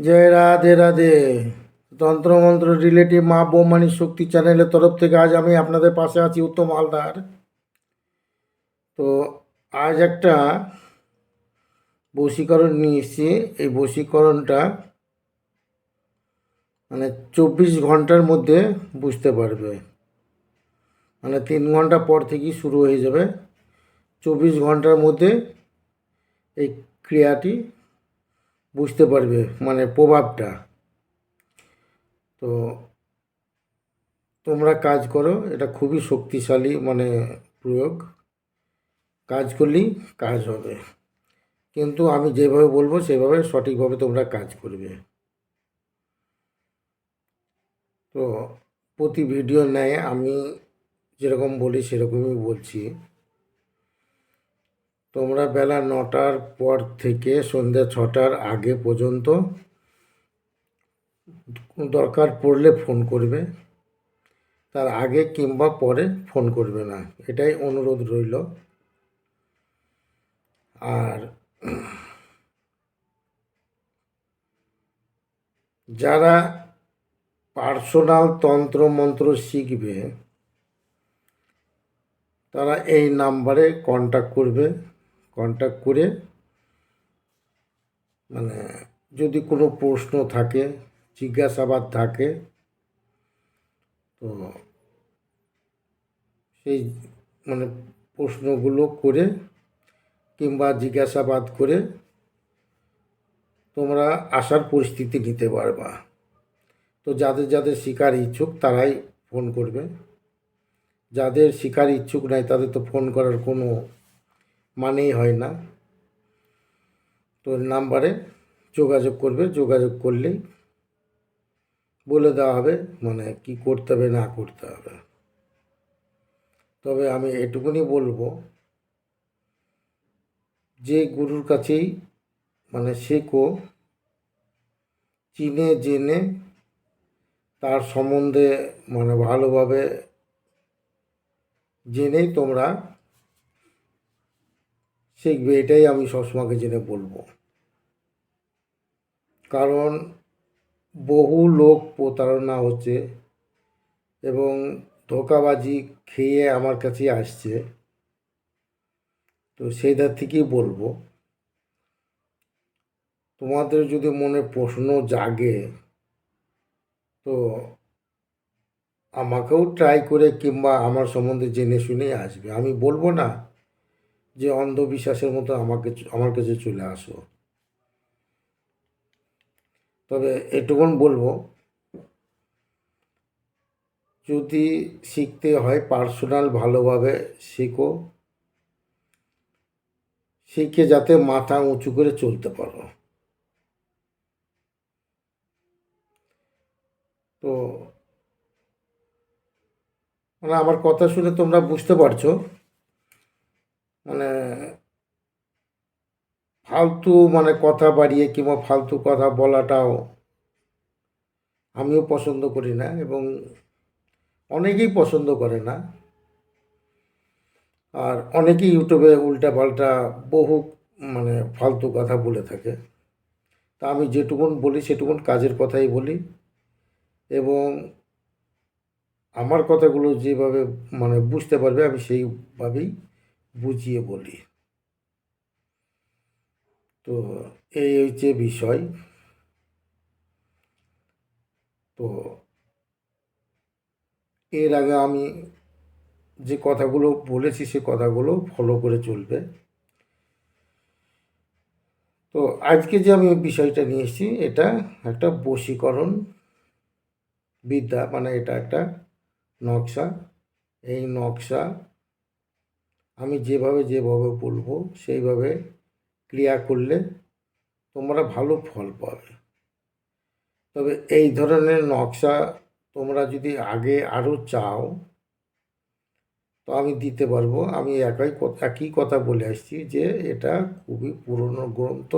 জয় রাধে রাধে। তন্ত্রমন্ত্র রিলেটিভ মা বৌমানি শক্তি চ্যানেলের তরফ থেকে আজ আমি আপনাদের পাশে আছি উত্তম হালদার। তো আজ একটা বশীকরণ নিয়ে এসেছি। এই বশীকরণটা মানে চব্বিশ ঘণ্টার মধ্যে বুঝতে পারবে। মানে তিন ঘণ্টা পর থেকেই শুরু হয়ে যাবে। চব্বিশ ঘণ্টার মধ্যে এই ক্রিয়াটি বুঝতে পারবে মানে প্রভাবটা। তো তোমরা কাজ করো, এটা খুবই শক্তিশালী মানে প্রয়োগ। কাজ করলেই কাজ হবে। কিন্তু আমি যেভাবে বলব, সেভাবে সঠিকভাবে তোমরা কাজ করবে। তো প্রতি ভিডিও নেয় আমি যেরকম বলি, সেরকমই বলছি। তোমরা বেলা নটার পর থেকে সন্ধ্যা ছটার আগে পর্যন্ত দরকার পড়লে ফোন করবে। তার আগে কিংবা পরে ফোন করবে না। এটাই অনুরোধ রইল। আর যারা পার্সোনাল তন্ত্র মন্ত্র শিখবে, তারা এই নাম্বারে কন্ট্যাক্ট করবে। কন্ট্যাক্ট করে মানে যদি কোনো প্রশ্ন থাকে, জিজ্ঞাসাবাদ থাকে, তো সেই মানে প্রশ্নগুলো করে কিংবা জিজ্ঞাসাবাদ করে তোমরা আসার পরিস্থিতি নিতে পারবা। তো যাদের যাদের শিকার ইচ্ছুক তারাই ফোন করবে। যাদের শিকার ইচ্ছুক নাই তাদের তো ফোন করার কোনো মানেই হয় না। তো নাম্বারে যোগাযোগ করবে, যোগাযোগ করলেই বলে দেওয়া হবে মানে কি করতে হবে, না করতে হবে। তবে আমি এটুকুনি বলব, যে গুরুর কাছেই মানে শেখো চিনে, জেনে তার সম্বন্ধে মানে ভালোভাবে জেনেই তোমরা শিখবে এটাই আমি সবসময়কে জেনে বলব। কারণ বহু লোক প্রতারণা হচ্ছে এবং ধোকাবাজি খেয়ে আমার কাছে আসছে। তো সেই ধার থেকেই বলব। তোমাদের যদি মনে প্রশ্ন জাগে, তো আমাকেও ট্রাই করে কিংবা আমার সম্বন্ধে জেনে শুনে আসবে। আমি বলব না যে অন্ধবিশ্বাসের মতো আমাকে আমার কাছে চলে আসো। তবে এটুকুন বলব, যদি শিখতে হয় পার্সোনাল ভালোভাবে শেখো, শিখে যাতে মাথা উঁচু করে চলতে পারো। তো মানে আমার কথা শুনে তোমরা বুঝতে পারছ মানে ফালতু মানে কথা বাড়িয়ে কিংবা ফালতু কথা বলাটাও আমিও পছন্দ করি না এবং অনেকেই পছন্দ করে না। আর অনেকেই ইউটিউবে উল্টা পাল্টা বহু মানে ফালতু কথা বলে থাকে। তা আমি যেটুকুন বলি সেটুকুন কাজের কথাই বলি এবং আমার কথাগুলো যেভাবে মানে বুঝতে পারবে আমি সেইভাবেই বুঝিয়ে বলি। তো এই হচ্ছে বিষয়। তো এর আগে আমি যে কথাগুলো বলেছি, সে কথাগুলো ফলো করে চলবে। তো আজকে যে আমি বিষয়টা নিয়ে এসেছি, এটা একটা বশীকরণ বিদ্যা মানে এটা একটা নকশা। এই নকশা আমি যেভাবে যেভাবে বলব, সেইভাবে ক্রিয়া করলে তোমরা ভালো ফল পাবে। তবে এই ধরনের নকশা তোমরা যদি আগে আরও চাও, তো আমি দিতে পারব। আমি একই একই কথা বলে আসছি যে এটা খুবই পুরনো গ্রন্থ।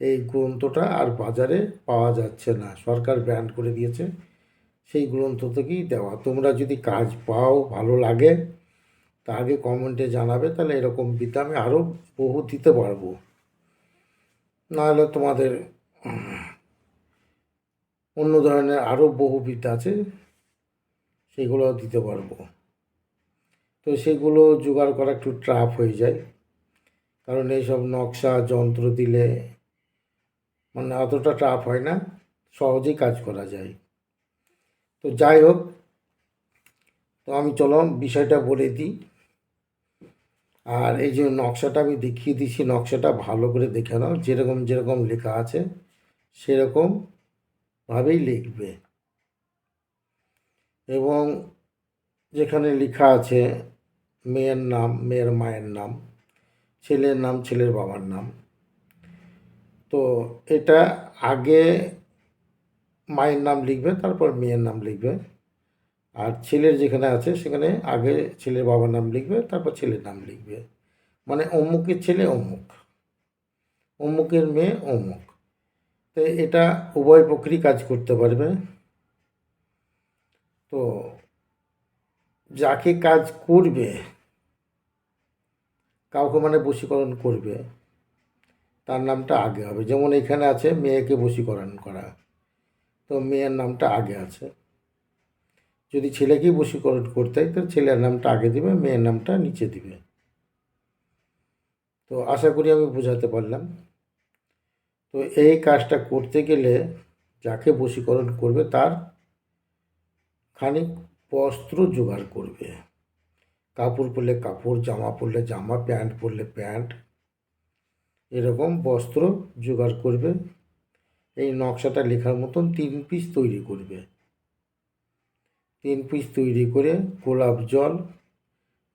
এই গ্রন্থটা আর বাজারে পাওয়া যাচ্ছে না। সরকার ব্যান করে দিয়েছে। সেই গ্রন্থ থেকেই দেওয়া। তোমরা যদি কাজ পাও, ভালো লাগে তা আগে কমেন্টে জানাবে, তাহলে এরকম বিদ্যা আমি আরও বহু দিতে পারব। নাহলে তোমাদের অন্য ধরনের আরও বহু বিদ্যা আছে, সেগুলো দিতে পারব। তো সেগুলো জোগাড় করা একটু ট্রাফ হয়ে যায়। কারণ এইসব নকশা, যন্ত্র দিলে মানে অতটা টাফ হয় না, সহজেই কাজ করা যায়। তো যাই হোক, তো আমি চলো বিষয়টা বলে দিই। আর এই যে নকশাটা আমি দেখিয়ে দিচ্ছি নকশাটা ভালো করে দেখে নাও, যেরকম যেরকম লেখা আছে সেরকম ভাবেই লিখবে। এবং যেখানে লেখা আছে, মেয়ের নাম, মেয়ের মায়ের নাম, ছেলের নাম, ছেলের বাবার নাম। তো এটা আগে মায়ের নাম লিখবে, তারপর মেয়ের নাম লিখবে। আর ছেলের যেখানে আছে, সেখানে আগে ছেলের বাবার নাম লিখবে, তারপর ছেলের নাম লিখবে। মানে অমুকের ছেলে অমুক, অমুকের মেয়ে অমুক। তো এটা উভয় পক্ষেরই কাজ করতে পারবে। তো যাকে কাজ করবে, কাউকে মানে বশীকরণ করবে, তার নামটা আগে হবে। যেমন এখানে আছে, মেয়েকে বশীকরণ করা। তো মেয়ের নামটা আগে আছে। যদি ছেলেকেই বশীকরণ করতে হয়, তাহলে ছেলের নামটা আগে দিবে, মেয়ের নামটা নিচে দিবে। তো আশা করি আমি বোঝাতে পারলাম। তো এই কাজটা করতে গেলে যাকে বশীকরণ করবে, তার খানিক বস্ত্র জোগাড় করবে। কাপড় পরলে কাপড়, জামা পরলে জামা, প্যান্ট পরলে প্যান্ট, এরকম বস্ত্র জোগাড় করবে। এই নকশাটা লেখার মতন তিন পিস তৈরি করবে। তিন পিস তৈরি করে গোলাপ জল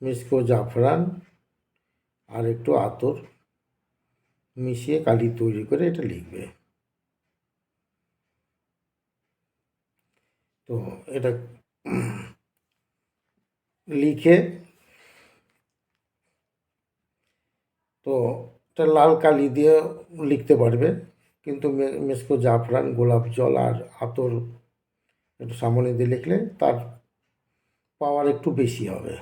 মিসকো জাফরান আর একটু আতর মিশিয়ে কালি তৈরি করে এটা লিখবে। তো এটা লিখে তো এটা লাল কালি দিয়ে লিখতে পারবে, কিন্তু মেসকো জাফরান, গোলাপ জল আর আতর একটু সামনে দিয়ে লিখলে তার পাওয়ার একটু বেশি হবে।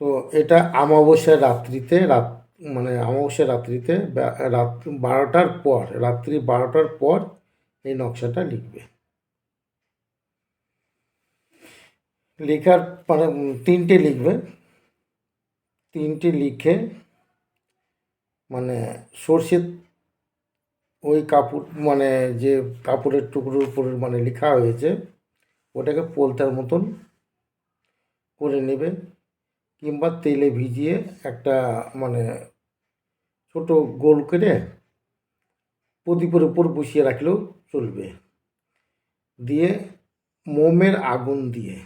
তো এটা অমাবস্যার রাত্রিতে, রাত মানে অমাবস্যার রাত্রিতে রাত বারোটার পর, রাত্রি বারোটার পর এই নকশাটা লিখবে। লেখার মানে তিনটে লিখবে। তিনটে লিখে মানে সর্ষের ওই কাপড় মানে যে কাপড়ের টুকরোর উপরে মানে লেখা হয়েছে, ওটাকে পোলতার মতন করে নেবে, কিংবা তেলে ভিজিয়ে একটা মানে ছোট গোল করে প্রদীপের উপর বসিয়ে রাখলেও চলবে। দিয়ে মোমের আগুন দিয়ে,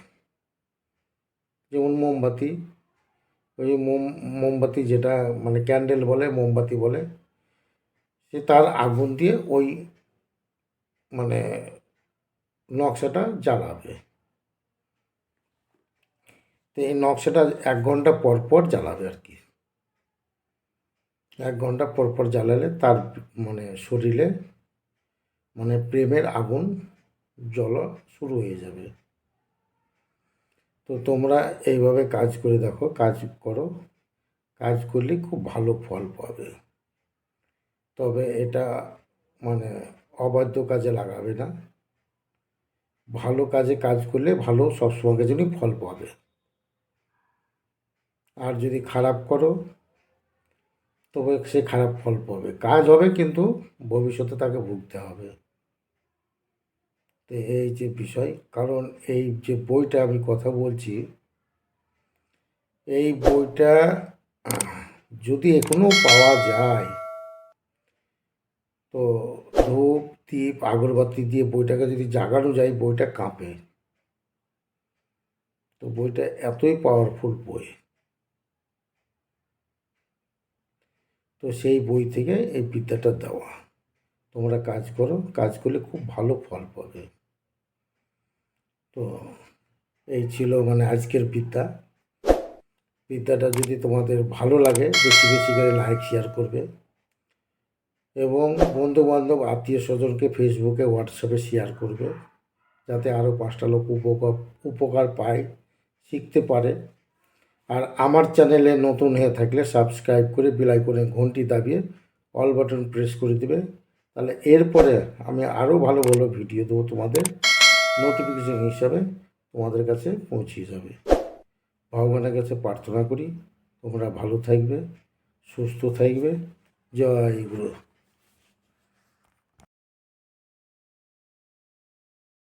যেমন মোমবাতি, ওই মোম, মোমবাতি যেটা মানে ক্যান্ডেল বলে, মোমবাতি বলে সে তার আগুন দিয়ে ওই মানে নকশাটা জ্বালাবে। তো এই নকশাটা এক ঘণ্টা পর পর জ্বালাবে আর কি। এক ঘণ্টা পর পর জ্বালালে তার মানে শরীরে মানে প্রেমের আগুন জ্বলা শুরু হয়ে যাবে। তো তোমরা এইভাবে কাজ করে দেখো, কাজ করো। কাজ করলে খুব ভালো ফল পাবে। তবে এটা মানে অবাধ্য কাজে লাগাবে না। ভালো কাজে কাজ করলে ভালো সবসময় জন্যই ফল পাবে। আর যদি খারাপ করো, তবে সে খারাপ ফল পাবে। কাজ হবে কিন্তু ভবিষ্যতে তাকে ভুগতে হবে। তো এই যে বিষয়, কারণ এই যে বইটা আমি কথা বলছি, এই বইটা যদি এখনও পাওয়া যায় তো ধূপ দ্বীপ আগরবাতি দিয়ে বইটাকে যদি জাগানো যায়, বইটা কাঁপে। তো বইটা এতই পাওয়ারফুল বই। তো সেই বই থেকে এই বিদ্যাটা দেওয়া। তোমরা কাজ করো, কাজ করলে খুব ভালো ফল পাবে। তো এই ছিল মানে আজকের বিদ্যা। বিদ্যাটা যদি তোমাদের ভালো লাগে, বেশি বেশি করে লাইক শেয়ার করবে। এবং বন্ধু বান্ধব আত্মীয় স্বজনকে ফেসবুকে হোয়াটসঅ্যাপে শেয়ার করবে। যাতে আরও পাঁচটা লোক উপকার উপকার পায়, শিখতে পারে। আর আমার চ্যানেলে নতুন হয়ে থাকলে সাবস্ক্রাইব করে বিলাই করে ঘন্টি দাবিয়ে অল বাটন প্রেস করে দেবে। তাহলে এরপরে আমি আরও ভালো ভালো ভিডিও দেবো তোমাদের। নোটিফিকেশন হিসাবে তোমাদের কাছে পৌঁছে যাবে। ভগবানের কাছে প্রার্থনা করি, তোমরা ভালো থাকবে, সুস্থ থাকবে। জয় গুরু।